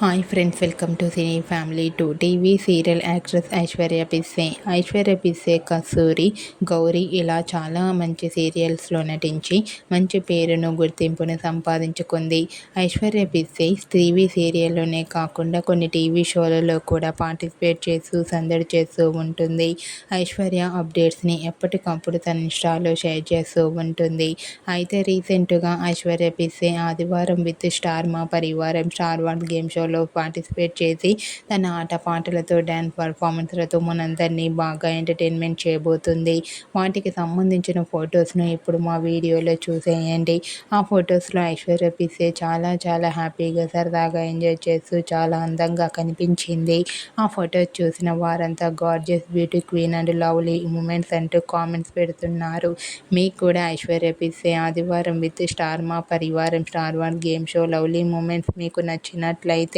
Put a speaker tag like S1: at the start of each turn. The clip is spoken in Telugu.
S1: Hi friends welcome to cine family two TV serial actress Aishwarya Pisse Aishwarya Pisse Kasturi Gauri ఇలా చాలా మంచి సీరియల్స్లో నటించి మంచి పేరును గుర్తింపును సంపాదించుకుంది. ఐశ్వర్య పిస్సే టీవీ సీరియల్లోనే కాకుండా కొన్ని టీవీ షోలలో కూడా పార్టిసిపేట్ చేస్తూ సందడి చేస్తూ ఉంటుంది. ఐశ్వర్య అప్డేట్స్ని ఎప్పటికప్పుడు తన ఇన్స్టాలో షేర్ చేస్తూ ఉంటుంది. అయితే రీసెంట్గా ఐశ్వర్య పిస్సే ఆదివారం with star Maa Parivaaram star one game show షోలో పార్టిసిపేట్ చేసి తన ఆట పాటలతో డ్యాన్స్ పర్ఫార్మెన్స్లతో మనందరినీ బాగా ఎంటర్టైన్మెంట్ చేయబోతుంది. వాటికి సంబంధించిన ఫొటోస్ను ఇప్పుడు మా వీడియోలో చూసేయండి. ఆ ఫొటోస్లో ఐశ్వర్య పిసే చాలా చాలా హ్యాపీగా సరదాగా ఎంజాయ్ చేస్తూ చాలా అందంగా కనిపించింది. ఆ ఫొటోస్ చూసిన వారంతా gorgeous beauty queen and lovely moments అంటూ కామెంట్స్ పెడుతున్నారు. మీకు కూడా ఐశ్వర్య పిసే ఆదివారం with star Maa Parivaaram star one game show lovely moments మీకు నచ్చినట్లయితే